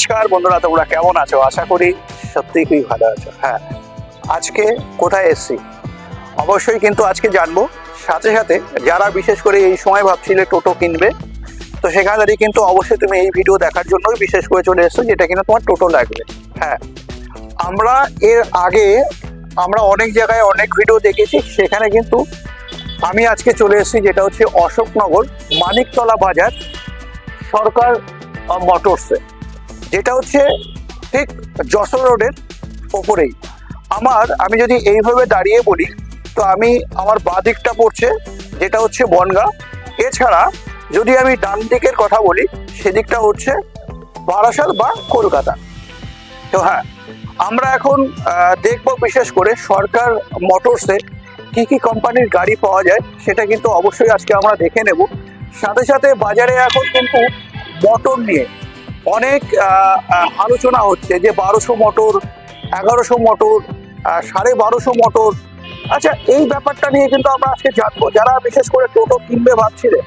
নমস্কার, বন্ধুরা, তোমরা কেমন আছো? আশা করি সত্যিই খুবই ভালো আছো। হ্যাঁ আজকে কোথায় এসছি? অবশ্যই কিন্তু আজকে জানব। সাথে সাথে যারা বিশেষ করে এই সময় ভাবছিলে টোটো কিনবে, তো সেখানে দাঁড়িয়ে কিন্তু অবশ্যই তুমি এই ভিডিও দেখার জন্যই বিশেষ করে চলে এসছো, যেটা কিনা তোমার টোটো লাগবে। হ্যাঁ আমরা এর আগে আমরা অনেক জায়গায় অনেক ভিডিও দেখেছি, সেখানে কিন্তু আমি আজকে চলে এসেছি, যেটা হচ্ছে অশোকনগর মানিকতলা বাজার সরকার মোটরসে। যেটা হচ্ছে ঠিক যশোর রোডের ওপরেই। আমার, আমি যদি এইভাবে দাঁড়িয়ে বলি, তো আমি আমার বাঁ দিকটা পড়ছে, যেটা হচ্ছে বনগা। এছাড়া যদি আমি ডান দিকের কথা বলি, সেদিকটা হচ্ছে বারাসাত বা কলকাতা। তো হ্যাঁ আমরা এখন দেখব বিশেষ করে সরকার মোটরসে কি কি কোম্পানির গাড়ি পাওয়া যায়, সেটা কিন্তু অবশ্যই আজকে আমরা দেখে নেব। সাথে সাথে বাজারে এখন কিন্তু মোটর নিয়ে অনেক আলোচনা হচ্ছে যে বারোশো মোটর, এগারোশো মোটর সাড়ে বারোশো মোটর। আচ্ছা এই ব্যাপারটা নিয়ে কিন্তু আমরা আজকে জানব। যারা বিশেষ করে টোটো কিনবে ভাবছিলে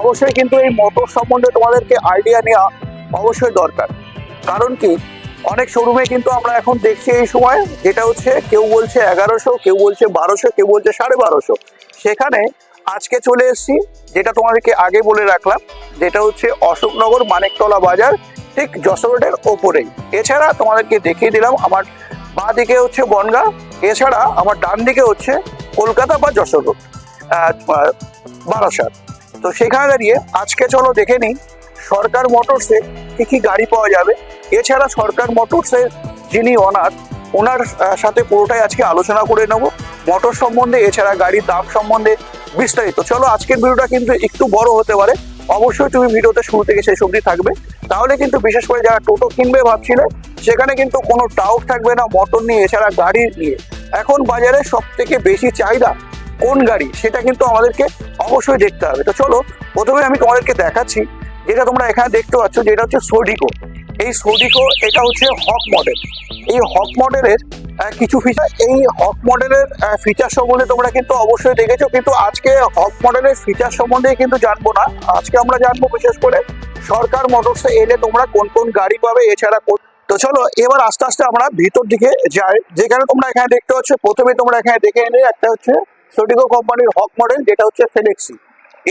অবশ্যই কিন্তু এই মোটর সম্বন্ধে তোমাদেরকে আইডিয়া নেওয়া অবশ্যই দরকার। কারণ কি, অনেক শোরুমে কিন্তু আমরা এখন দেখছি এই সময়, যেটা হচ্ছে কেউ বলছে এগারোশো, কেউ বলছে বারোশো, কেউ বলছে সাড়ে বারোশো। সেখানে আজকে চলে এসেছি, যেটা তোমাদেরকে আগে বলে রাখলাম, যেটা হচ্ছে অশোকনগর মানিকতলা বাজার ঠিক যশোর রোডের ওপরেই। এছাড়া তোমাদেরকে দেখিয়ে দিলাম আমার বাঁ দিকে হচ্ছে বনগা, এছাড়া আমার ডান দিকে হচ্ছে কলকাতা বা যশোর রোড বারাসাত। তো সেখানে দাঁড়িয়ে আজকে চলো দেখে নিই, সরকার মোটরসে কি কি গাড়ি পাওয়া যাবে। এছাড়া সরকার মোটরসের যিনি ওনার ওনার সাথে পুরোটাই আজকে আলোচনা করে নেব। মোটর সম্বন্ধে, এছাড়া গাড়ির দাম সম্বন্ধে বিস্তারিত। চলো আজকের ভিডিওটা কিন্তু একটু বড় হতে পারে। অবশ্যই তুমি ভিডিওতে শুরু থেকে শেষ অবধি থাকবে। তাহলে কিন্তু বিশেষ করে যারা টোটো কিনবে ভাবছিলে, সেখানে কিন্তু কোনো ডাউট থাকবে না মোটর নিয়ে, এছাড়া গাড়ি নিয়ে। এখন বাজারে সব থেকে বেশি চাহিদা কোন গাড়ি, সেটা কিন্তু আমাদেরকে অবশ্যই দেখতে হবে। তো চলো, প্রথমে আমি তোমাদেরকে দেখাচ্ছি, যেটা তোমরা এখানে দেখতে পাচ্ছ, যেটা হচ্ছে সোডিকো এই সোডিকো এটা হচ্ছে হক মডেল এই হক মডেলের কিছু ফিচার এই হক মডেলের ফিচার সম্বন্ধে তোমরা কিন্তু অবশ্যই দেখেছ, কিন্তু আজকে হক মডেলের ফিচার সম্বন্ধে কিন্তু জানব না। আজকে আমরা জানব বিশেষ করে সরকার মোটরসে এলে তোমরা কোন কোন গাড়ি পাবে, এছাড়া কোন তো চলো, এবার আস্তে আস্তে আমরা ভিতর দিকে যাই। যেখানে তোমরা এখানে দেখতে পাচ্ছ প্রথমে তোমরা এখানে দেখে এনে একটা হচ্ছে সোডিকো কোম্পানির হক মডেল যেটা হচ্ছে ফেলেক্সি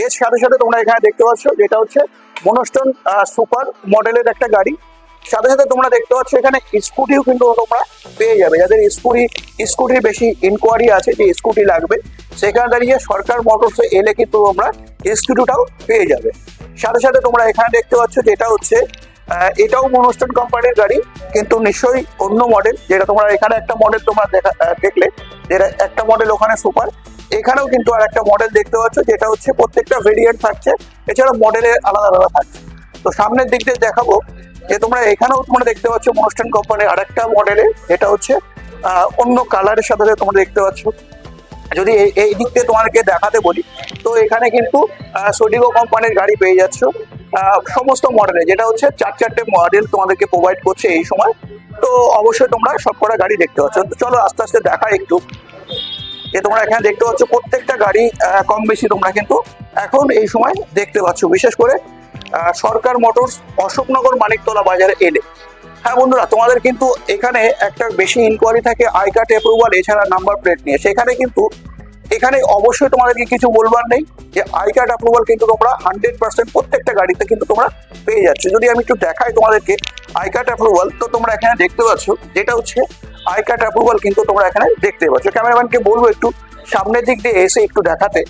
এর সাথে সাথে তোমরা এখানে দেখতে পাচ্ছ, যেটা হচ্ছে মনোস্টোন সুপার মডেলের একটা গাড়ি। সাথে সাথে তোমরা দেখতে পাচ্ছ এখানে স্কুটিও কিন্তু তোমরা পেয়ে যাবে। যাদের স্কুটি, স্কুটির বেশি ইনকোয়ারি আছে যে স্কুটি লাগবে, সেখানে দাঁড়িয়ে সরকার মোটরসে এলে কিন্তু তোমরা স্কুটিটাও পেয়ে যাবে। সাথে সাথে তোমরা এখানে দেখতে পাচ্ছ যেটা হচ্ছে এটাও মনোস্টোন কোম্পানির গাড়ি, কিন্তু নিশ্চয়ই অন্য মডেল যেটা তোমরা এখানে একটা মডেল তোমরা দেখা দেখলে, যেটা একটা মডেল ওখানে সুপার এখানেও কিন্তু আর একটা মডেল দেখতে পাচ্ছ, যেটা হচ্ছে প্রত্যেকটা ভেরিয়েন্ট থাকছে, এছাড়া মডেলের আলাদা আলাদা থাকছে। তো সামনের দিক দিয়ে দেখাবো যে তোমরা এখানেও তোমরা দেখতে পাচ্ছ মনোস্টান কোম্পানির আরেকটা মডেলে এটা হচ্ছে অন্য কালারের সাথে তোমরা দেখতে পাচ্ছ। যদি এই- দিক থেকে তোমাদেরকে দেখাতে বলি, তো এখানে কিন্তু সোডিগো কোম্পানির গাড়ি পেয়ে যাচ্ছ। সমস্ত মডেলে যেটা হচ্ছে চার চারটে মডেল তোমাদেরকে প্রোভাইড করছে এই সময়। তো অবশ্যই তোমরা সবকটা গাড়ি দেখতে পাচ্ছ। চলো আস্তে আস্তে দেখা একটু। যে তোমরা এখানে দেখতে পাচ্ছ প্রত্যেকটা গাড়ি কম বেশি তোমরা কিন্তু এখন এই সময় দেখতে পাচ্ছ। বিশেষ করে সরকার মোটরস অশোকনগর মানিকতলা বাজারে এলে। হ্যাঁ বন্ধুরা, তোমাদের কিন্তু এখানে একটা বেশি ইনকোয়ারি থাকে আই কার্ড অ্যাপ্রুভাল এছাড়া নাম্বার প্লেট নিয়ে। সেখানে কিন্তু এখানে অবশ্যই তোমাদেরকে কিছু বলবার নেই যে আই কার্ড অ্যাপ্রুভাল কিন্তু তোমরা হান্ড্রেড পার্সেন্ট প্রত্যেকটা গাড়িতে কিন্তু তোমরা পেয়ে যাচ্ছ। যদি আমি একটু দেখাই তোমাদেরকে আই কার্ড অ্যাপ্রুভাল তো তোমরা এখানে দেখতে পাচ্ছ, যেটা হচ্ছে আই কার্ড অ্যাপ্রুভাল কিন্তু তোমরা এখানে দেখতে পাচ্ছ। ক্যামেরাম্যানকে বলব একটু সামনের দিক দিয়ে এসে একটু দেখাতে।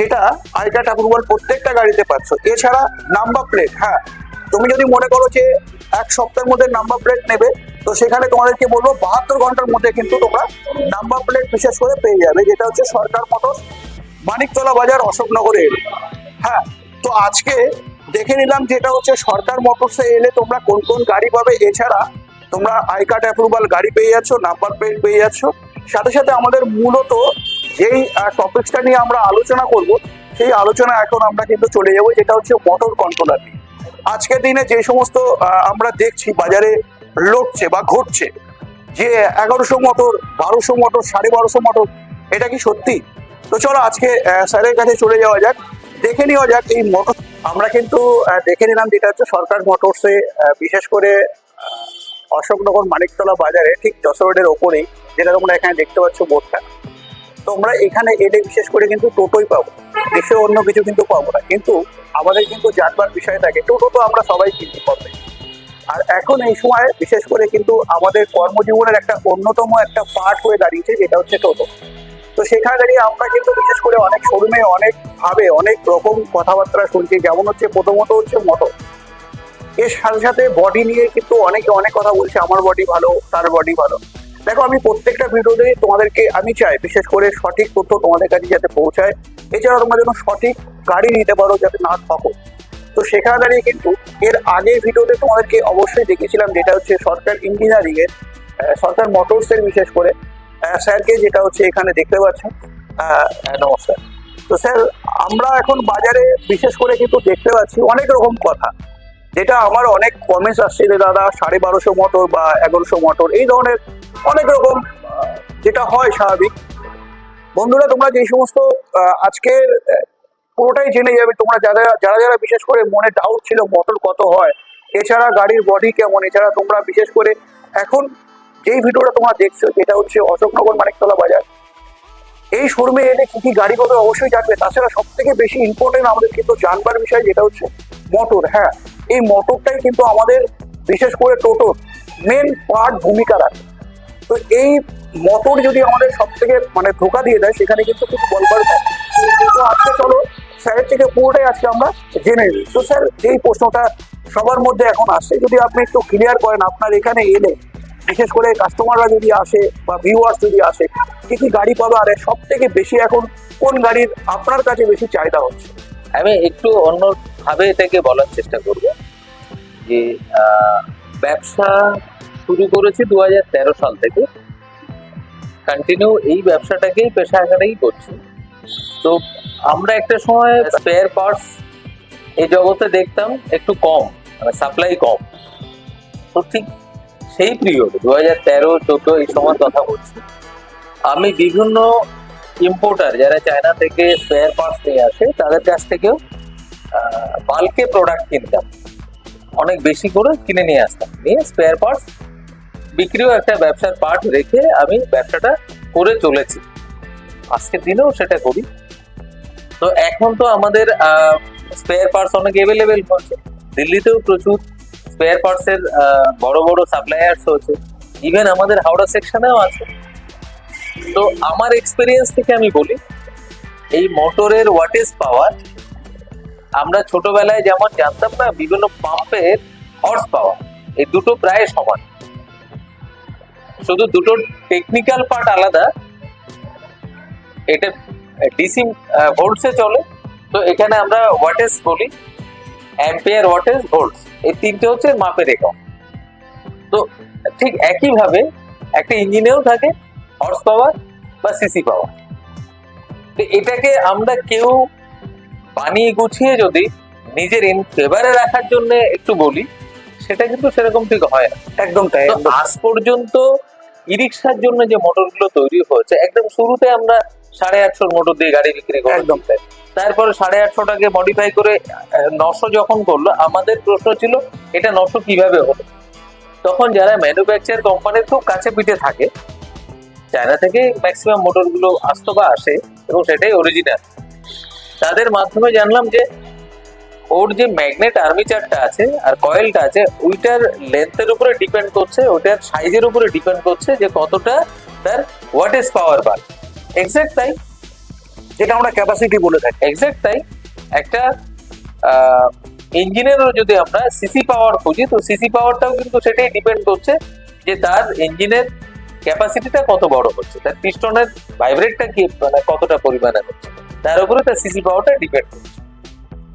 যেটা কার্ড অ্যাপ্রুভাল প্রত্যেকটা গাড়িতে পাচ্ছ। এছাড়া নাম্বার প্লেট হ্যাঁ। তুমি যদি মনে করো যে এক সপ্তাহের মধ্যে নাম্বার প্লেট নেবে, তো সেখানে তোমাদেরকে বলব বাহাত্তর ঘণ্টার মধ্যে কিন্তু তোমরা নাম্বার প্লেট বিশেষ করে পেয়ে যাবে, যেটা হচ্ছে সরকার মোটর মানিকতলা বাজার অশোকনগরে হ্যাঁ তো আজকে দেখে নিলাম যেটা হচ্ছে সরকার মোটরসে এলে তোমরা কোন কোন গাড়ি পাবে। এছাড়া তোমরা আই কার্ড অ্যাপ্রুভাল গাড়ি পেয়ে যাচ্ছ নাম্বার প্লেট পেয়ে যাচ্ছ। সাথে সাথে আমাদের মূলত যেই টপিকসটা নিয়ে আমরা আলোচনা করব, সেই আলোচনা এখন আমরা কিন্তু চলে যাব, যেটা হচ্ছে মোটর কন্ট্রোলার নিয়ে। আজকের দিনে যে সমস্ত আমরা দেখছি বাজারে লড়ছে বা ঘটছে, যে এগারোশো মোটর বারোশো মোটর সাড়ে বারোশো মোটর এটা কি সত্যি? তো চলো আজকে স্যারের কাছে চলে যাওয়া যাক, দেখে নেওয়া যাক এই মোটর আমরা কিন্তু দেখে নিলাম যেটা হচ্ছে সরকার মোটরসে বিশেষ করে অশোকনগর মানিকতলা বাজারে, ঠিক যশোর রোডের ওপরেই, যেটা তোমরা এখানে দেখতে পাচ্ছ বোর্ডটা। তোমরা এখানে এলে বিশেষ করে কিন্তু টোটোই পাবো। দেশে অন্য কিছু কিন্তু পাবো না। কিন্তু আমাদের কিন্তু জানবার বিষয় থাকে, টোটো তো আমরা সবাই কিনতে পারবে আর এখন এই সময় বিশেষ করে কিন্তু আমাদের কর্মজীবনের একটা অন্যতম একটা পার্ট হয়ে দাঁড়িয়েছে, যেটা হচ্ছে টোটো। তো সেখানে দাঁড়িয়ে আমরা কিন্তু বিশেষ করে অনেক শোরুমে অনেক ভাবে অনেক রকম কথাবার্তা শুনছি, যেমন হচ্ছে প্রথমত হচ্ছে মোটর এর সাথে সাথে বডি নিয়ে কিন্তু অনেকে অনেক কথা বলছে, আমার বডি ভালো, তার বডি ভালো। দেখো, আমি প্রত্যেকটা ভিডিওতে তোমাদেরকে, আমি চাই বিশেষ করে সঠিক তথ্য তোমাদের কাছে যাতে পৌঁছায়। এছাড়া তোমরা যেন সঠিক গাড়ি নিতে পারো যাতে না ঠকো। তো সেখানে দাঁড়িয়ে কিন্তু এর আগের ভিডিওতে তোমাদেরকে অবশ্যই দেখেছিলাম যেটা হচ্ছে সরকার ইঞ্জিনিয়ারিং এর সরকার মোটরস এর বিশেষ করে। স্যারকে যেটা হচ্ছে এখানে দেখতে পাচ্ছেন নমস্কার। তো স্যার, আমরা এখন বাজারে বিশেষ করে কিন্তু দেখতে পাচ্ছি অনেক রকম কথা। যেটা আমার অনেক কমেন্টস আসছে যে, দাদা, সাড়ে বারোশো মোটর বা এগারোশো মোটর এই ধরনের অনেক রকম যেটা হয় স্বাভাবিক। বন্ধুরা, তোমরা যে সমস্ত আজকের পুরোটাই জেনে যাবে। তোমরা যারা যারা যারা বিশেষ করে মনে ডাউট ছিল মোটর কত হয়, এছাড়া গাড়ির বডি কেমন, এছাড়া তোমরা বিশেষ করে এখন যেই ভিডিওটা তোমরা দেখছ, যেটা হচ্ছে অশোকনগর মানিকতলা বাজার, এই শোরুমে এলে কি কি গাড়ি অবশ্যই জানবে। তাছাড়া সব থেকে বেশি ইম্পর্টেন্ট আমাদের কিন্তু জানবার বিষয় যেটা হচ্ছে মোটর হ্যাঁ। এই মোটরটাই কিন্তু আমাদের বিশেষ করে টোটোর মেন পার্ট ভূমিকা রাখে। তো এই মোটর যদি আমাদের সব থেকে মানে ধোকা দিয়ে দেয়, সেখানে কিন্তু কিছু বলবার তো আজকে চলো, স্যারের থেকে পুরোটাই আজকে আমরা জেনে নিই। তো স্যার, যেই প্রশ্নটা সবার মধ্যে এখন আসছে যদি আপনি একটু ক্লিয়ার করেন, আপনার এখানে এলে, বিশেষ করে কাস্টমাররা যদি আসে বা ভিউয়ার্স যদি আসে, কি কি গাড়ি পাবে, আর সব থেকে বেশি এখন কোন গাড়ির আপনার কাছে বেশি চাহিদা হচ্ছে? আমি একটু অন্যভাবে এটাকে বলার চেষ্টা করব যে ব্যবসা শুরু করেছি দু হাজার তেরো সাল থেকে। কন্টিনিউ এই ব্যবসাটাকেই পেশা আকারেই করছি। তো আমরা একটা সময় স্পেয়ার পার্টস এই জগতে দেখতাম একটু কম মানে সাপ্লাই কম। তো ঠিক সেই পিরিয়ড দু হাজার তেরো, চোদ্দ এই সময় কথা বলছি। আমি বিভিন্ন ইম্পোর্টার যারা চায়না থেকে স্পেয়ার পার্টস নিয়ে আসে, তাদের কাছ থেকেও বাল্কে প্রোডাক্ট কিনতাম। অনেক বেশি করে কিনে নিয়ে আসতাম। নিয়ে স্পেয়ার পার্টস বিক্রিও একটা ব্যবসার পার্ট রেখে আমি ব্যবসাটা করে চলেছি। আজকের দিনেও সেটা করি। তো এখন তো আমাদের স্পেয়ার পার্টস অনেক অ্যাভেলেবেল হচ্ছে। দিল্লিতেও প্রচুর স্পেয়ার পার্টসের বড় বড় সাপ্লায়ার্স হচ্ছে। ইভেন আমাদের হাওড়া সেকশনেও আছে। তো আমার এক্সপিরিয়েন্স থেকে আমি বলি, এই মোটরের ওয়াটেজ পাওয়ার আমরা ছোটবেলায় যেমন জানতাম না, বিভিন্ন পাম্পের হর্স পাওয়ার এই দুটো প্রায় সমান। শুধু দুটো টেকনিক্যাল পার্ট আলাদা। এটা ডিসি ভোল্টসে চলে। তো এখানে আমরা ওয়াটেজ বলি। অ্যাম্পিয়ার ওয়াটেজ ভোল্টস এই তিনটে হচ্ছে মাপের একক। তো ঠিক একইভাবে একটা ইঞ্জিনেও থাকে হর্স পাওয়ার বা সিসি পাওয়ার তো এটাকে আমরা কেউ বানিয়ে গুছিয়ে যদি নিজের ইন ফেভারে রাখার জন্য একটু বলি সেটা কিন্তু সেরকম ঠিক হয় না। একদম তাই আজ পর্যন্ত ই রিক্সার জন্য যে মোটরগুলো তৈরি হয়েছে একদম শুরুতে আমরা সাড়ে আটশোর মোটর দিয়ে গাড়ি বিক্রি করি একদম। তাই তারপরে সাড়ে আটশোটাকে মডিফাই করে নশো যখন করল আমাদের প্রশ্ন ছিল এটা নশো কীভাবে হলো? তখন যারা ম্যানুফ্যাকচার কোম্পানির খুব কাছে পিঠে থাকে চায়না থেকে ম্যাক্সিমাম মোটরগুলো আসতো বা আসে এবং সেটাই অরিজিনাল তাদের মাধ্যমে জানলাম যে ওর যে ম্যাগনেট আর্মিচারটা আছে আর কয়েলটা আছে ওইটার লেন্থের উপরে ডিপেন্ড করছে ওইটার সাইজের উপরে ডিপেন্ড করছে যে কতটা তার ওয়াটেজ পাওয়ার বার এক্সাক্ট তাই? যেটা আমরা ক্যাপাসিটি বলে থাকি। এক্সাক্ট তাই? একটা ইঞ্জিনেরও যদি আমরা সিসি পাওয়ার খুঁজি তো সিসি পাওয়ারটাও কিন্তু সেটাই ডিপেন্ড করছে যে তার ইঞ্জিনের ক্যাপাসিটিটা কত বড় হচ্ছে তার পিস্টনের ভাইব্রেটটা কি মানে কতটা পরিমাণে হচ্ছে। তার উপরে তার সিসি পাওয়ারটা ডিপেন্ড করছে।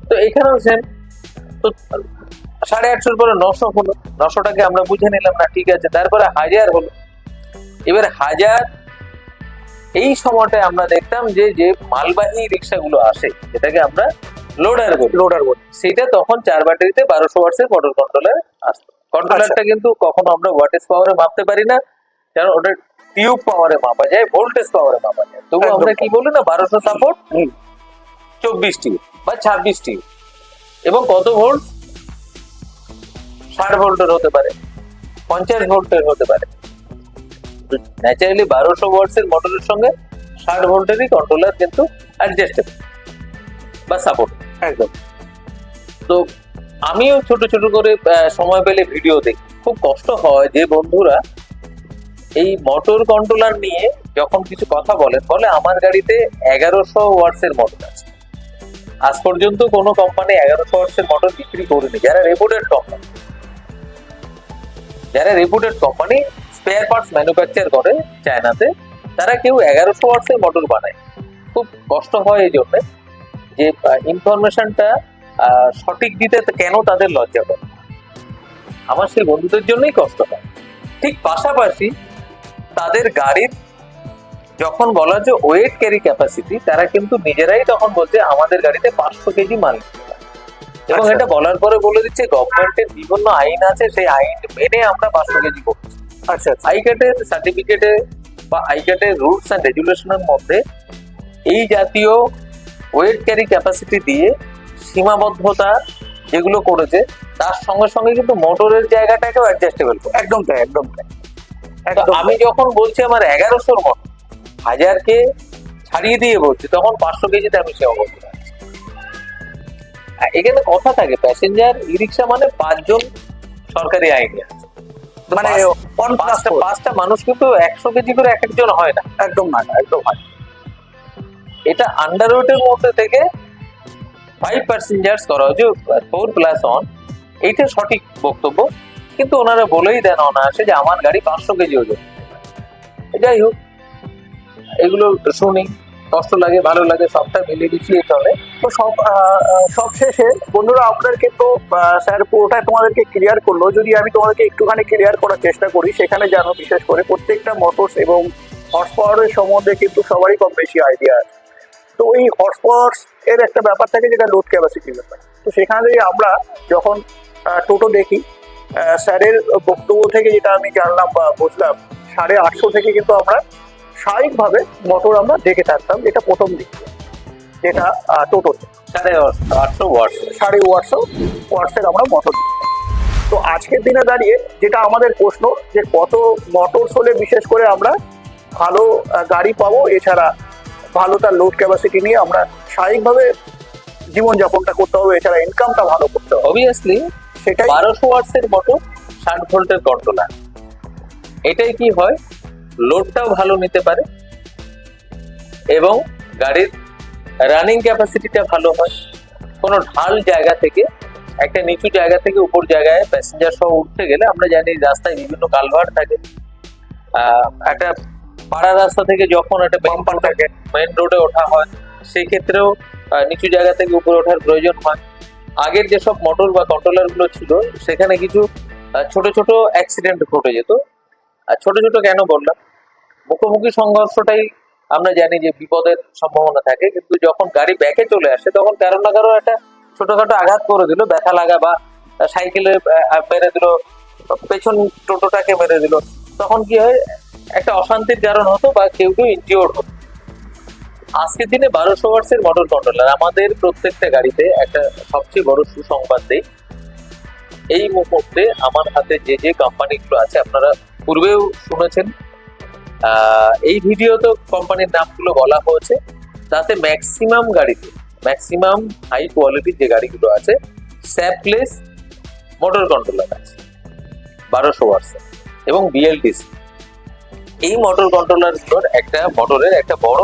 তো এখানেও সেম তো সাড়ে আটশোর পরে নশো হলো। নশোটাকে আমরা বুঝে নিলাম না ঠিক আছে। তারপরে হাজার হলো। এবার হাজার এই সময়টায় আমরা দেখতাম যে যে মালবাহী রিক্সাগুলো আসে যেটাকে আমরা লোডার বলি। লোডার বলে। সেটা তখন চার ব্যাটারিতে বারোশো ওয়াটসের মোটর কন্ট্রোলার আসতো। কন্ট্রোলারটা কিন্তু কখনো আমরা ওয়াটেজ পাওয়ারে মাপতে পারি না কারণ ওটা টিউব পাওয়ারে মাপা যায় ভোল্টেজ পাওয়ারে মাপা যায়। তবু আমরা কি বলি না বারোশো সাপোর্ট হুম। চব্বিশ টিউব বা ছাব্বিশটি। এবং কত ভোল্ট? ষাট ভোল্টের হতে পারে। পঞ্চাশ ভোল্টের হতে পারে। ন্যাচারালি বারোশো ওয়াটসের মোটরের সঙ্গে ষাট ভোল্টেরই কন্ট্রোলার কিন্তু অ্যাডজাস্টেবল বা সাপোর্ট একদম। তো আমিও ছোট ছোট করে সময় পেলে ভিডিও দেখি। খুব কষ্ট হয় যে বন্ধুরা এই মোটর কন্ট্রোলার নিয়ে যখন কিছু কথা বলেন, বলে আমার গাড়িতে এগারোশো ওয়াটস এর মোটর আছে। আজ পর্যন্ত কোনো কোম্পানি এগারোশো ওয়াটস এর মোটর বিক্রি করেনি। যারা রেপুটেড কোম্পানি যারা reputed company spare parts manufacture করে চায়নাতে, তারা কেউ এগারোশো ওয়াটস এর মোটর বানায়। খুব কষ্ট হয় এই জন্যে যে ইনফরমেশনটা সঠিক দিতে কেন তাদের লজ্জা করে? আমার সেই বন্ধুদের জন্যই কষ্ট হয়। ঠিক পাশাপাশি তাদের গাড়ির যখন বলা যে ওয়েট ক্যারি ক্যাপাসিটি তারা কিন্তু নিজেরাই তখন বলছে আমাদের গাড়িতে পাঁচশো কেজি মাল এবং আচ্ছা। এটা বলার পরে বলে দিচ্ছে গভর্নমেন্টের বিভিন্ন আইন আছে সেই আইন মেনে আমরা পাঁচশো কেজি করছি। আচ্ছা আচ্ছা। আইক্যাটের সার্টিফিকেটে বা আইক্যাটের রুলস অ্যান্ড রেগুলেশনের মধ্যে এই জাতীয় ওয়েট ক্যারি ক্যাপাসিটি দিয়ে সীমাবদ্ধতা যেগুলো করেছে তার সঙ্গে সঙ্গে কিন্তু মোটরের জায়গাটাকেও অ্যাডজাস্টেবল করে। একদম তাই একদম তাই। আমি যখন বলছি আমার এগারোশোর মতো হাজারকে ছাড়িয়ে দিয়ে বলছি তখন পাঁচশো কেজিতে আমি সে অবস্থা। এখানে কথা থাকে প্যাসেঞ্জার ই রিক্সা মানে পাঁচজন সরকারি আইনে আছে। মানে পাঁচ- পাঁচটা পাঁচটা মানুষ কিন্তু একশো কেজি করে এক একজন হয় না। একদম না একদম হয় এটা আন্ডার মধ্যে থেকে ফাইভ প্যাসেঞ্জার্স করা হয়েছে ফোর প্লাস অন এইটা সঠিক বক্তব্য কিন্তু ওনারা বলেই দেন অনায়াসে যে আমার গাড়ি পাঁচশো কেজি ওজন। যাই হোক এগুলো শুনি কষ্ট লাগে ভালো লাগে সবটা মিলিয়ে মিশিয়ে চলে তো সব সব শেষে বন্ধুরা আপনাদের কিন্তু আহ, স্যার পুরোটাই তোমাদেরকে ক্লিয়ার করল। যদি আমি তোমাদেরকে একটুখানি ক্লিয়ার করার চেষ্টা করি সেখানে জানো বিশেষ করে প্রত্যেকটা মোটরস এবং হর্স পাওয়ারের সম্বন্ধে কিন্তু সবারই কম বেশি আইডিয়া আছে। তো ওই হর্স এর একটা ব্যাপার থাকে যেটা লোড ক্যাপাসিটির ব্যাপার। তো সেখানে আমরা যখন টোটো দেখি স্যারের বক্তব্য থেকে যেটা আমি জানলাম বা বুঝলাম সাড়ে আটশো থেকে কিন্তু আমরা স্বাভাবিকভাবে মোটর আমরা দেখে থাকতাম এটা প্রথম দিক যেটা টোটোতে সাড়ে আটশো ওয়াটস সাড়ে ওয়াটশো ওয়াটসের আমরা মোটর তো আজকের দিনে দাঁড়িয়ে যেটা আমাদের প্রশ্ন যে কত মোটর হলে বিশেষ করে আমরা ভালো গাড়ি পাবো এছাড়া ভালো তার লোড ক্যাপাসিটি নিয়ে আমরা স্বাভাবিকভাবে জীবনযাপনটা করতে হবে এছাড়া ইনকামটা ভালো করতে হবে। অবভিয়াসলি সেটাই বারোশো ওয়াটস এর মোটর ষাট ভোল্টের কন্ট্রোলার এটাই কি হয়? লোডটাও ভালো নিতে পারে। এবং গাড়ির রানিং ক্যাপাসিটিটা ভালো হয়। কোনো ঢাল জায়গা থেকে একটা নিচু জায়গা থেকে উপর জায়গায় প্যাসেঞ্জার সহ উঠতে গেলে আমরা জানি রাস্তায় বিভিন্ন কালভার থাকে। একটা পাড়া রাস্তা থেকে যখন একটা বাম্পার থাকে। মেন রোডে ওঠা হয় সেই ক্ষেত্রেও নিচু জায়গা থেকে উপরে ওঠার প্রয়োজন হয়। আগের যেসব মোটর বা কন্ট্রোলারগুলো ছিল সেখানে কিছু ছোট ছোট অ্যাক্সিডেন্ট ঘটে যেত। আর ছোট ছোট কেন বললাম? মুখোমুখি সংঘর্ষটাই আমরা জানি যে বিপদের সম্ভাবনা থাকে, কিন্তু যখন গাড়ি ব্যাকে চলে আসে, তখন কারও না কারও একটা ছোটখাটো আঘাত করে দিল, ব্যথা লাগা বা সাইকেলে মেরে দিল, পেছন টোটোটাকে মেরে দিল। তখন কি হয়, একটা অশান্তির কারণ হতো বা কেউ কেউ ইনজিওর হতো। আজকের দিনে বারোশো ওয়াটসের মোটর কন্ট্রোলার আমাদের প্রত্যেকটা গাড়িতে একটা সবচেয়ে বড় সুসংবাদ দেই। এই মুহূর্তে আমার হাতে যে যে কোম্পানিগুলো আছে, আপনারা পূর্বেও শুনেছেন। এই ভিডিওতে কোম্পানির নামগুলো বলা হয়েছে। তাতে ম্যাক্সিমাম গাড়িতে, ম্যাক্সিমাম হাই কোয়ালিটির যে গাড়িগুলো আছে, স্যাপলেস মোটর কন্ট্রোলার আছে, বারোশো ওয়াটসের এবং বিএলটিসি। এই মোটর কন্ট্রোলারগুলোর একটা মোটরের একটা বড়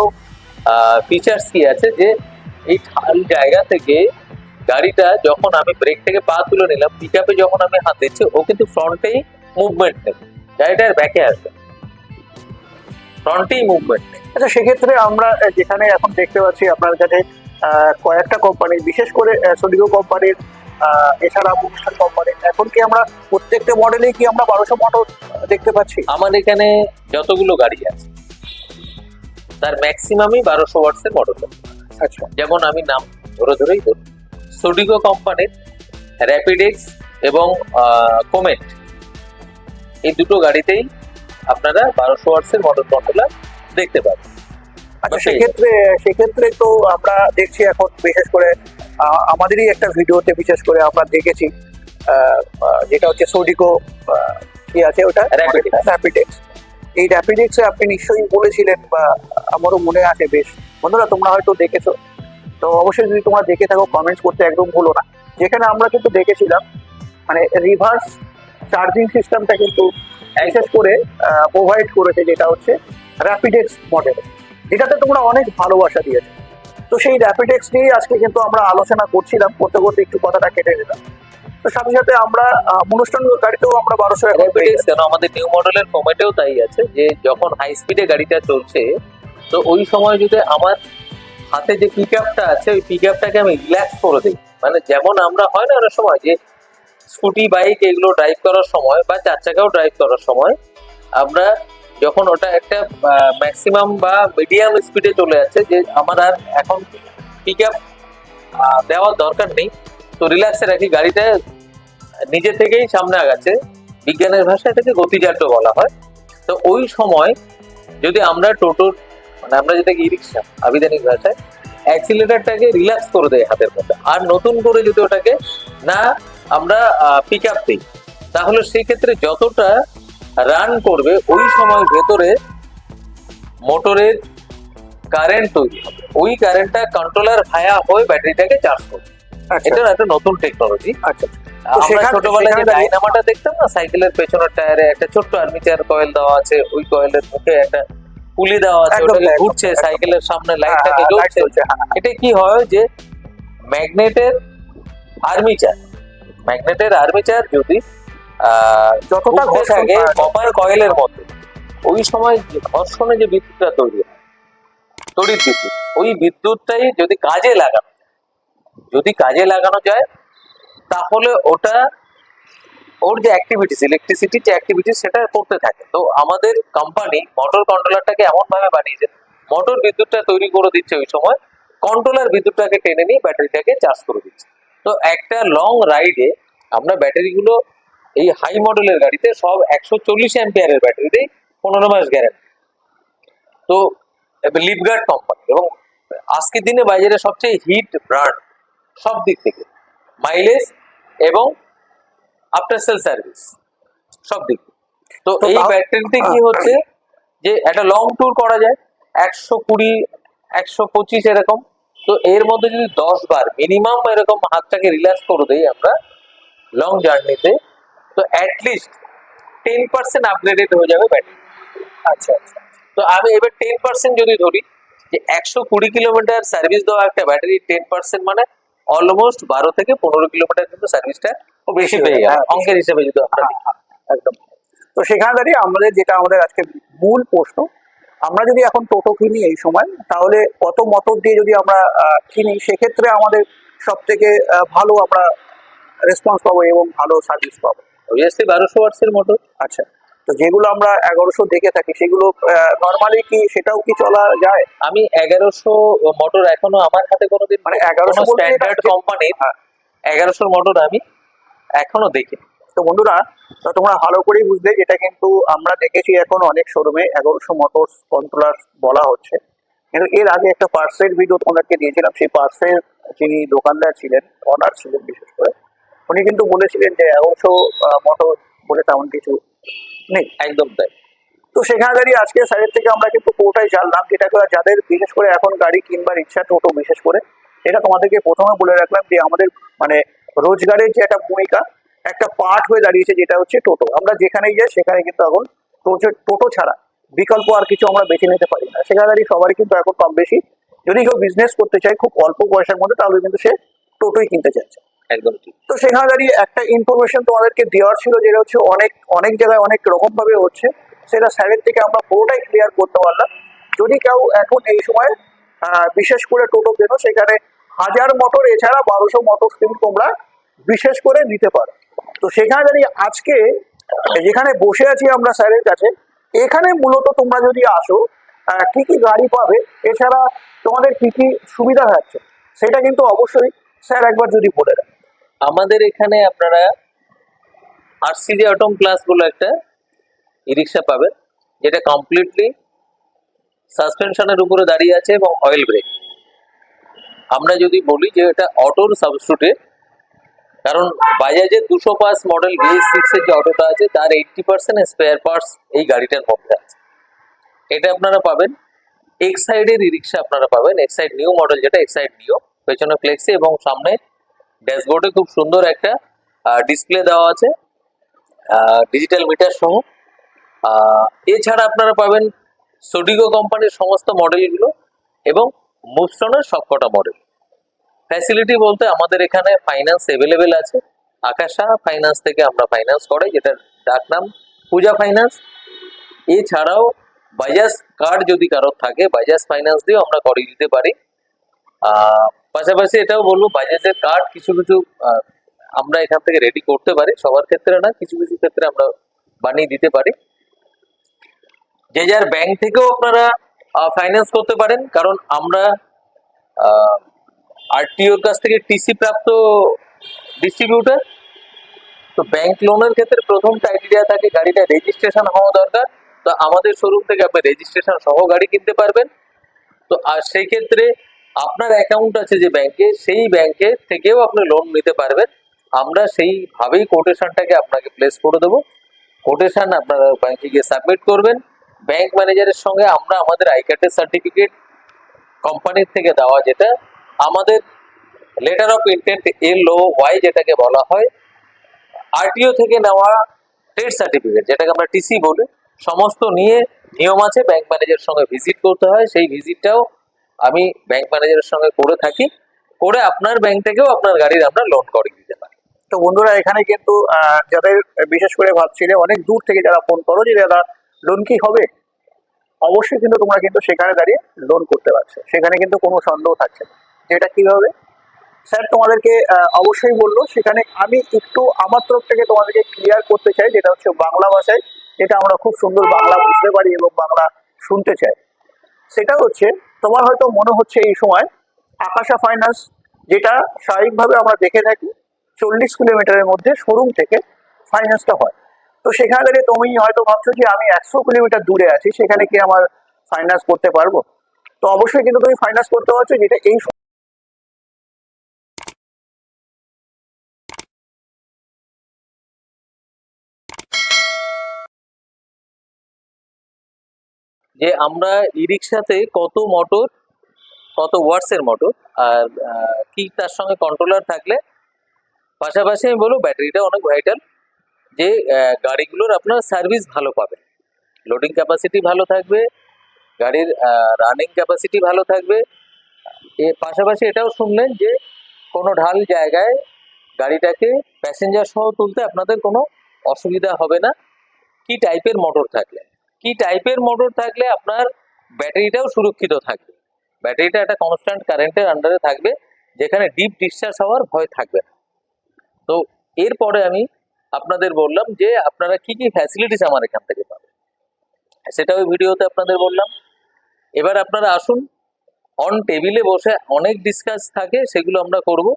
ফিচার্স কি আছে যে, এই ঢাল জায়গা থেকে গাড়িটা যখন আমি ব্রেক থেকে পা তুলে নিলাম পিক যখন আমি হাত দিচ্ছি, ও কিন্তু ফ্রন্টেই মুভমেন্ট নেবে। গাড়িটার ব্যাকে আসবে ফ্রন্টেই মুভমেন্ট আচ্ছা সেক্ষেত্রে আমরা যেখানে এখন দেখতে পাচ্ছি আপনার কাছে কয়েকটা কোম্পানি বিশেষ করে সোডিগো কোম্পানির এছাড়া অনুষ্ঠান কোম্পানির এখন কি আমরা প্রত্যেকটা মডেলে কি আমরা বারোশো মোটর দেখতে পাচ্ছি? আমার এখানে যতগুলো গাড়ি আছে তার ম্যাক্সিমামই বারোশো ওয়াটসের মডেল আচ্ছা। যেমন আমি নাম ধরে ধরেই ধরি সোডিগো কোম্পানির র্যাপিডেক্স এবং কোমেট এই দুটো গাড়িতেই আপনারা বারোশো ওয়াটসের মোটর কন্ট্রোলার দেখতে পাবেন। আচ্ছা সেক্ষেত্রে সেক্ষেত্রে তো আমরা দেখছি এখন বিশেষ করে আমাদেরই একটা ভিডিওতে বিশেষ করে আমরা দেখেছি যেটা হচ্ছে সোডিকো কি আছে ওটা? র্যাপিডেক্স এই র্যাপিডেক্সে আপনি নিশ্চয়ই বলেছিলেন বা আমারও মনে আছে বেশ। বন্ধুরা তোমরা হয়তো দেখেছ। তো অবশ্যই যদি তোমরা দেখে থাকো কমেন্টস করতে একদম ভুলো না। যেখানে আমরা কিন্তু দেখেছিলাম মানে রিভার্স চার্জিং সিস্টেমটা কিন্তু বিশেষ করে প্রোভাইড করেছে যেটা হচ্ছে র্যাপিডেক্স মডেল যেটাতে তোমরা অনেক ভালোবাসা দিয়েছ। তো সেই র্যাপিডেক্স নিয়েই আজকে কিন্তু আমরা আলোচনা করছিলাম করতে করতে একটু কথাটা কেটে নিলাম। তো সাথে সাথে আমরা অনুষ্ঠান গাড়িতেও আমরা বারোশো র্যাপিডেক্স কেন? আমাদের নিউ মডেলের কমেটেও তাই আছে যে যখন হাই স্পিডে গাড়িটা চলছে তো ওই সময় যদি আমার হাতে যে পিক আপটা আছে ওই পিক আপটাকে আমি রিল্যাক্স করে দিই। মানে যেমন আমরা হয় না অনেক সময় যে স্কুটি, বাইক এগুলো ড্রাইভ করার সময় বা চার চাকাও ড্রাইভ করার সময় আমরা যখন ওটা একটা ম্যাক্সিমাম বা মিডিয়াম স্পিডে চলে যাচ্ছে যে আমার আর এখন পিক আপ দেওয়ার দরকার নেই। তো রিল্যাক্সে রাখি গাড়িটা নিজে থেকেই সামনে আগাচ্ছে। বিজ্ঞানের ভাষায় এটাকে গতিজাত বলা হয়। তো ওই সময় যদি আমরা টোটোর মানে আমরা যেটাকে ই রিক্সা আবিধানিক ভাষায় অ্যাক্সিলেটারটাকে রিল্যাক্স করে দেয় হাতের মধ্যে। আর নতুন করে যদি ওটাকে না আমরা পিক আপ দিই। তাহলে সেই ক্ষেত্রে যতটা রান করবে ওই সময় ভেতরে মোটরের কারেন্ট তৈরি হবে। ওই কারেন্টটা কন্ট্রোলার ভায়া হয়ে ব্যাটারিটাকে চার্জ করবে। আচ্ছা। এটা একটা নতুন টেকনোলজি আচ্ছা। আমরা ছোটবেলায় যে ডাইনামাটা দেখতাম না? সাইকেলের পেছনের টায়ারে একটা ছোট্ট আর্মিচার কয়েল দেওয়া আছে। ওই কয়েলের মুখে একটা পুলি দেওয়া আছে। ওটাকে ঘুরছে সাইকেলের সামনে হ্যাঁ, লাইটটাকে হ্যাঁ, জ্বলছে। জ্বলছে, হ্যাঁ, এটা কি হয় যে ম্যাগনেটের আর্মিচার ম্যাগনেটের আর্মিচার যদি যতটা যায়। কপার কয়েলের মধ্যে ওই সময় ঘর্ষণে যে বিদ্যুৎটা তৈরি হয় তড়িৎ বিদ্যুৎ ওই বিদ্যুৎটাই যদি কাজে লাগানো যদি কাজে লাগানো যায় তাহলে ওটা ওর যে অ্যাক্টিভিটিস ইলেকট্রিসিটি যে অ্যাক্টিভিটিস সেটা করতে থাকে। তো আমাদের কোম্পানি মোটর কন্ট্রোলারটাকে এমনভাবে বানিয়েছে মোটর বিদ্যুৎটা তৈরি করে দিচ্ছে ওই সময় কন্ট্রোলার বিদ্যুৎটাকে টেনে নিয়ে ব্যাটারিটাকে চার্জ করে দিচ্ছে। তো একটা লং রাইডে আমরা ব্যাটারিগুলো এই হাই মডেলের গাড়িতে সব একশো চল্লিশ অ্যাম্পিয়ারের ব্যাটারিতেই পনেরো মাস গ্যারান্টি তো লিপগার্ড কোম্পানি এবং আজকের দিনে বাজারে সবচেয়ে হিট ব্র্যান্ড সব দিক থেকে। মাইলেজ এবং আফটার সেল সার্ভিস সব দিক। তো তো এই ব্যাটারিতে কি হচ্ছে যে একটা লং ট্যুর করা যায় একশো কুড়ি একশো পঁচিশ এরকম। তো এর মধ্যে যদি দশ বার মিনিমাম এরকম হাতটাকে রিল্যাক্স করে দেই আমরা লং জার্নিতে তো অ্যাটলিস্ট টেন পার্সেন্ট আপগ্রেডেড হয়ে যাবে ব্যাটারি আচ্ছা আচ্ছা। তো আমি এবার টেন পার্সেন্ট যদি ধরি যে একশো কুড়ি কিলোমিটার সার্ভিস দেওয়া একটা ব্যাটারি টেন পার্সেন্ট মানে অলমোস্ট বারো থেকে পনেরো কিলোমিটার কিন্তু সার্ভিসটা বেশি পেয়ে গেল হ্যাঁ, অঙ্কের হিসেবে যদি আমরা একদম। তো সেখানে দাঁড়িয়ে আমাদের যেটা আমাদের আজকে মূল প্রশ্ন আমরা যদি এখন টোটো কিনি এই সময় তাহলে কত মোটর দিয়ে যদি আমরা কিনি সেক্ষেত্রে আমাদের সব থেকে ভালো আমরা রেসপন্স পাবো এবং ভালো সার্ভিস পাবো। অবভিয়াসলি বারোশো ওয়াটসের মোটর আচ্ছা তো যেগুলো আমরা এগারোশো দেখে থাকি সেগুলো নর্মালি কি সেটাও কি চলা যায়? আমি এগারোশো মোটর এখনও আমার হাতে কোনোদিন মানে 1100 বলতে এটা স্ট্যান্ডার্ড কোম্পানির। এগারোশোর মোটর আমি এখনও দেখি তো বন্ধুরা তোমরা ভালো করেই বুঝলে যেটা কিন্তু আমরা দেখেছি এখন অনেক শোরুমে এগারোশো মোটরস কন্ট্রোলার বলা হচ্ছে। কিন্তু এর আগে একটা পার্সের ভিডিও তোমাদেরকে দিয়েছিলাম সেই পার্সের যিনি দোকানদার ছিলেন অনার ছিলেন বিশেষ করে উনি কিন্তু বলেছিলেন যে এগারোশো মোটর বলে তেমন কিছু নেই। একদম তাই। তো সেখানে দাঁড়িয়ে আজকে সাইড থেকে আমরা কিন্তু পুরোটাই জানলাম যেটা যাদের বিশেষ করে এখন গাড়ি কিনবার ইচ্ছা টোটো বিশেষ করে এটা তোমাদেরকে প্রথমে বলে রাখলাম যে আমাদের মানে রোজগারের যে একটা ভূমিকা একটা পার্ট হয়ে দাঁড়িয়েছে যেটা হচ্ছে টোটো। আমরা যেখানেই যাই সেখানে কিন্তু এখন টোটো- টোটো ছাড়া বিকল্প আর কিছু আমরা বেছে নিতে পারি না। সেখানে দাঁড়িয়ে সবারই কিন্তু এখন কম বেশি। যদি কেউ বিজনেস করতে চায় খুব অল্প পয়সার মধ্যে তাহলে কিন্তু সে টোটোই কিনতে চাইছে। একদম ঠিক। তো সেখানে দাঁড়িয়ে একটা ইনফরমেশন তোমাদেরকে দেওয়ার ছিল যেটা হচ্ছে অনেক অনেক জায়গায় অনেক রকম ভাবে হচ্ছে। সেটা স্যারের থেকে আমরা পুরোটাই ক্লিয়ার করতে পারলাম। যদি কেউ এখন এই সময় আহ, বিশেষ করে টোটো কেনো সেখানে হাজার মোটর এছাড়া বারোশো মোটর কিন্তু তোমরা বিশেষ করে নিতে পারো। তো সেখানে দাঁড়িয়ে আজকে, যেখানে বসে আছি আমরা স্যারের কাছে, এখানে মূলত তোমরা যদি আসো কি কি গাড়ি পাবে, এছাড়া তোমাদের কি কি সুবিধা থাকছে, সেটা কিন্তু অবশ্যই স্যার একবার যদি বলে দেন। আমাদের এখানে আপনারা আরসিজি অটম ক্লাস বলে একটা ই রিক্সা পাবেন যেটা কমপ্লিটলি সাসপেনশনের উপরে দাঁড়িয়ে আছে এবং অয়েল ব্রেক আমরা যদি বলি যে এটা অটোর সাবস্টিটিউটে কারণ বাজাজের দুশো পাঁচ মডেল বিএস সিক্স এর যে অটোটা আছে, তার এইটটি পার্সেন্ট স্পেয়ার পার্টস এই গাড়িটার মধ্যে আছে। এটা আপনারা পাবেন। এক্সাইডের ই রিক্সা আপনারা পাবেন। এক্সাইড নিউ মডেল যেটা এক্সাইড নিউ পেছনে ফ্লেক্সি এবং সামনে ড্যাশবোর্ডে খুব সুন্দর একটা ডিসপ্লে দেওয়া আছে ডিজিটাল মিটার সহ। এছাড়া আপনারা পাবেন সোডিগো কোম্পানির সমস্ত মডেলগুলো এবং মুভস্টনের সবকটা মডেল ফ্যাসিলিটি বলতে আমাদের এখানে ফাইন্যান্স এভেলেবেল আছে। আকাশা ফাইন্যান্স থেকে আমরা ফাইন্যান্স করাই, যেটার ডাক নাম পূজা ফাইন্যান্স এছাড়াও বাজাজ কার্ড যদি কারোর থাকে বাজাজ ফাইন্যান্স দিয়েও আমরা করিয়ে দিতে পারি। পাশাপাশি এটাও বলব বাজাজের কার্ড কিছু কিছু আমরা এখান থেকে রেডি করতে পারি। সবার ক্ষেত্রে না, কিছু কিছু ক্ষেত্রে আমরা বানিয়ে দিতে পারি। যে যার ব্যাংক থেকেও আপনারা ফাইন্যান্স করতে পারেন। কারণ আমরা আরটিওর কাছ থেকে টিসি প্রাপ্ত ডিস্ট্রিবিউটার তো ব্যাংক লোনের ক্ষেত্রে প্রথম ক্রাইটেরিয়া থাকে গাড়িটা রেজিস্ট্রেশন হওয়া দরকার। তো আমাদের শোরুম থেকে আপনি রেজিস্ট্রেশন সহ গাড়ি কিনতে পারবেন। তো আর সেই ক্ষেত্রে আপনার অ্যাকাউন্ট আছে যে ব্যাংকে সেই ব্যাংকে থেকেও আপনি লোন নিতে পারবেন। আমরা সেইভাবেই কোটেশনটাকে আপনাকে প্লেস করে দেবো। কোটেশন আপনারা ব্যাংকে গিয়ে সাবমিট করবেন। ব্যাংক ম্যানেজারের সঙ্গে আমরা আমাদের আই কার্ডের সার্টিফিকেট কোম্পানির থেকে দেওয়া যেটা আমাদের letter of intent L O Y যেটাকে বলা হয় আরটিও থেকে নেওয়া ট্রেড সার্টিফিকেট যেটাকে আমরা টিসি বলি, সমস্ত নিয়ে নিয়ম আছে ব্যাংক ম্যানেজারের সঙ্গে ভিজিট করতে হয়, সেই ভিজিটটাও আমি ব্যাংক ম্যানেজারের সঙ্গে করে থাকি, করে আপনার ব্যাংক থেকেও আপনার গাড়ির আমরা লোন করে দিতে পারি। তো বন্ধুরা, এখানে কিন্তু যাদের বিশেষ করে ভাবছিলে, অনেক দূর থেকে যারা ফোন করো যে, দাদা লোন কি হবে? অবশ্যই কিন্তু তোমরা কিন্তু সেখানে দাঁড়িয়ে লোন করতে পারছ। সেখানে কিন্তু কোনো সন্দেহ থাকছে না। যেটা কীভাবে? স্যার, তোমাদেরকে অবশ্যই বলল সেখানে আমি একটু আমার তরফ থেকে তোমাদেরকে ক্লিয়ার করতে চাই, যেটা হচ্ছে বাংলা ভাষায়। যেটা আমরা খুব সুন্দর বাংলা বুঝতে পারি এবং বাংলা শুনতে চাই। সেটা হচ্ছে, তোমার হয়তো মনে হচ্ছে এই সময়, আকাশা ফাইন্যান্স যেটা স্বাভাবিকভাবে আমরা দেখে থাকি, চল্লিশ কিলোমিটারের মধ্যে শোরুম থেকে ফাইন্যান্সটা হয়। তো সেখানে থেকে তুমি হয়তো ভাবছ যে আমি একশো কিলোমিটার দূরে আছি, সেখানে কি আমার ফাইন্যান্স করতে পারব? তো অবশ্যই কিন্তু তুমি ফাইন্যান্স করতে পারছ, যেটা এই যে আমরা ই রিক্সাতে কত মোটর কত ওয়াটসের মোটর আর কি তার সঙ্গে কন্ট্রোলার থাকলে, পাশাপাশি আমি বলব ব্যাটারিটা অনেক ভাইটাল যে গাড়িগুলোর আপনার সার্ভিস ভালো পাবে লোডিং ক্যাপাসিটি ভালো থাকবে, গাড়ির রানিং ক্যাপাসিটি ভালো থাকবে। এর পাশাপাশি এটাও শুনলেন যে, কোনো ঢাল জায়গায় গাড়িটাকে প্যাসেঞ্জার সহ তুলতে আপনাদের কোনো অসুবিধা হবে না। কি টাইপের মোটর থাকলে? কি টাইপের মোটর থাকলে আপনার ব্যাটারিটাও সুরক্ষিত থাকবে ব্যাটারিটা একটা কনস্ট্যান্ট কারেন্টের আন্ডারে থাকবে, যেখানে ডিপ ডিসচার্জ হওয়ার ভয় থাকবে না। তো এরপরে আমি আপনাদের বললাম যে আপনারা কি কি ফ্যাসিলিটিস আমার এখান থেকে পাবেন। সেটা ওই ভিডিওতে আপনাদের বললাম। এবার আপনারা আসুন অন টেবিলে বসে অনেক ডিসকাস থাকে, সেগুলো আমরা করব।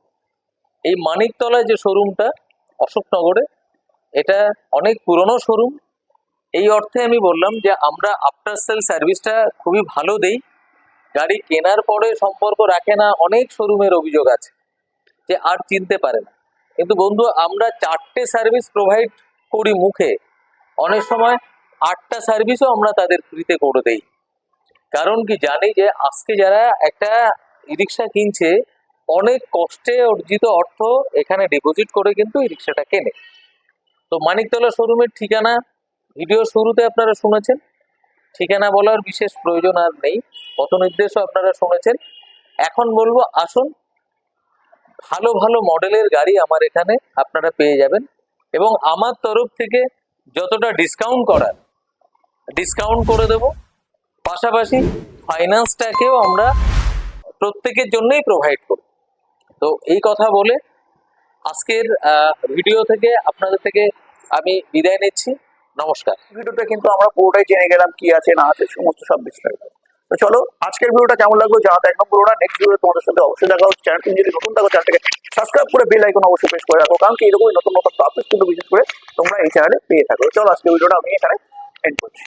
এই মানিকতলায় যে শোরুমটা অশোকনগরে, এটা অনেক পুরনো শোরুম এই অর্থে আমি বললাম যে আমরা আফটার সেল সার্ভিসটা খুবই ভালো দেই। গাড়ি কেনার পরে সম্পর্ক রাখে না, অনেক শোরুমের অভিযোগ আছে যে আর চিনতে পারে না। কিন্তু বন্ধু, আমরা চারটে সার্ভিস প্রোভাইড করি মুখে। অনেক সময় আটটা সার্ভিসও আমরা তাদের ফ্রিতে করে দেই। কারণ কি জানি যে আজকে যারা একটা ই রিক্সা কিনছে, অনেক কষ্টে অর্জিত অর্থ এখানে ডিপোজিট করে কিন্তু এই রিক্সাটা কেনে। তো মানিকতলা শোরুমের ঠিকানা ভিডিও শুরুতে আপনারা শুনেছেন। ঠিকানা বলার বিশেষ প্রয়োজন আর নেই। পথ নির্দেশও আপনারা শুনেছেন। এখন বলব, আসুন, ভালো ভালো মডেলের গাড়ি আমার এখানে আপনারা পেয়ে যাবেন এবং আমার তরফ থেকে যতটা ডিসকাউন্ট করার ডিসকাউন্ট করে দেব। পাশাপাশি ফাইন্যান্সটাকেও আমরা প্রত্যেকের জন্যই প্রোভাইড করব। তো এই কথা বলে আজকের ভিডিও থেকে, আপনাদের থেকে আমি বিদায় নিচ্ছি। নমস্কার। ভিডিওটা কিন্তু আমরা পুরোটাই জেনে গেলাম কি আছে, না আছে, সমস্ত সব বিস্তারিত তো চলো, আজকের ভিডিওটা কেমন লাগল জানাতে একদম পুরোটা নেক্সট ভিডিও তোমাদের সাথে অবশ্যই দেখা হচ্ছে চ্যানেল তুমি যদি নতুন থাকো চ্যানেলটাকে সাবস্ক্রাইব করে বেল আইকন অবশ্যই প্রেস করে রাখো। কারণ কি, এরকমই নতুন নতুন টপিক কিন্তু বিশেষ করে তোমরা এই চ্যানেলে পেয়ে থাকো। চলো, আজকের ভিডিওটা আমি এখানে এন্ড করছি।